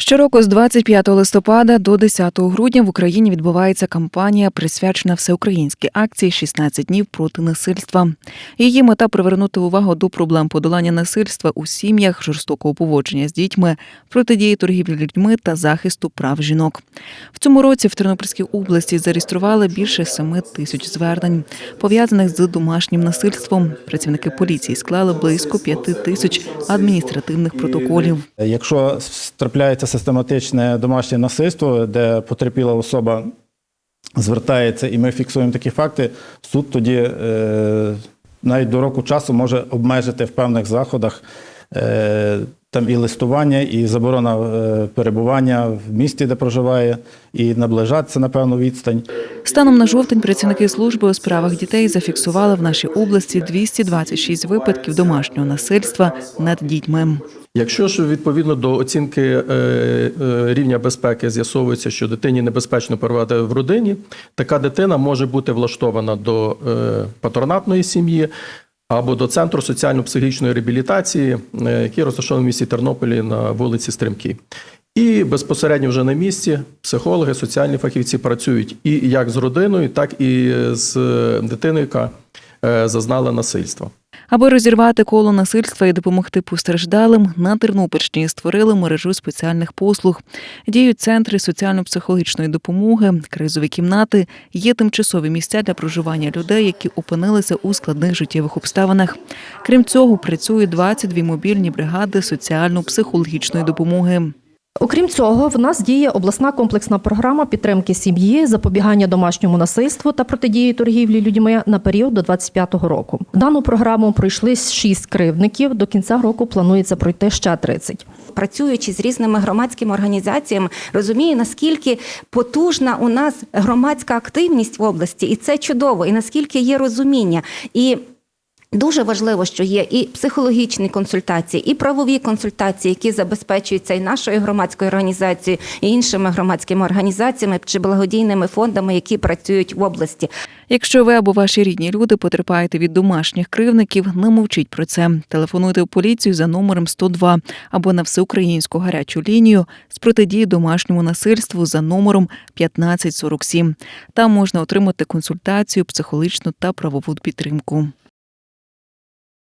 Щороку з 25 листопада до 10 грудня в Україні відбувається кампанія, присвячена всеукраїнській акції «16 днів проти насильства. Її мета привернути увагу до проблем подолання насильства у сім'ях, жорстокого поводження з дітьми, протидії торгівлі людьми та захисту прав жінок. В цьому році в Тернопільській області зареєстрували більше 7 тисяч звернень, пов'язаних з домашнім насильством. Працівники поліції склали близько 5 тисяч адміністративних протоколів. Якщо трапляється систематичне домашнє насильство, де потерпіла особа звертається, і ми фіксуємо такі факти, суд тоді е, навіть до року часу може обмежити в певних заходах там і листування, і заборона е, перебування в місті, де проживає, і наближатися на певну відстань. Станом на жовтень працівники служби у справах дітей зафіксували в нашій області 226 випадків домашнього насильства над дітьми. Якщо ж відповідно до оцінки е, е, рівня безпеки з'ясовується, що дитині небезпечно перебувати в родині, така дитина може бути влаштована до е, патронатної сім'ї або до центру соціально-психічної реабілітації, е, який розташований в місті Тернополі на вулиці Стримки. І безпосередньо вже на місці психологи, соціальні фахівці працюють і як з родиною, так і з дитиною, яка е, зазнала насильства. Аби розірвати коло насильства і допомогти постраждалим, на Тернопільщині створили мережу спеціальних послуг. Діють центри соціально-психологічної допомоги, кризові кімнати, є тимчасові місця для проживання людей, які опинилися у складних життєвих обставинах. Крім цього, працюють 22 мобільні бригади соціально-психологічної допомоги. Окрім цього, в нас діє обласна комплексна програма підтримки сім'ї, запобігання домашньому насильству та протидії торгівлі людьми на період до 25-го року. Дану програму пройшли 6 кривдників. До кінця року планується пройти ще 30. працюючи з різними громадськими організаціями, розумію, наскільки потужна у нас громадська активність в області, і це чудово, і наскільки є розуміння. І Дуже важливо, що є і психологічні консультації, і правові консультації, які забезпечуються і нашою громадською організацією, і іншими громадськими організаціями чи благодійними фондами, які працюють в області. Якщо ви або ваші рідні люди потерпаєте від домашніх кривників, не мовчіть про це. Телефонуйте в поліцію за номером 102 або на всеукраїнську гарячу лінію з протидії домашньому насильству за номером 1547. Там можна отримати консультацію, психологічну та правову підтримку.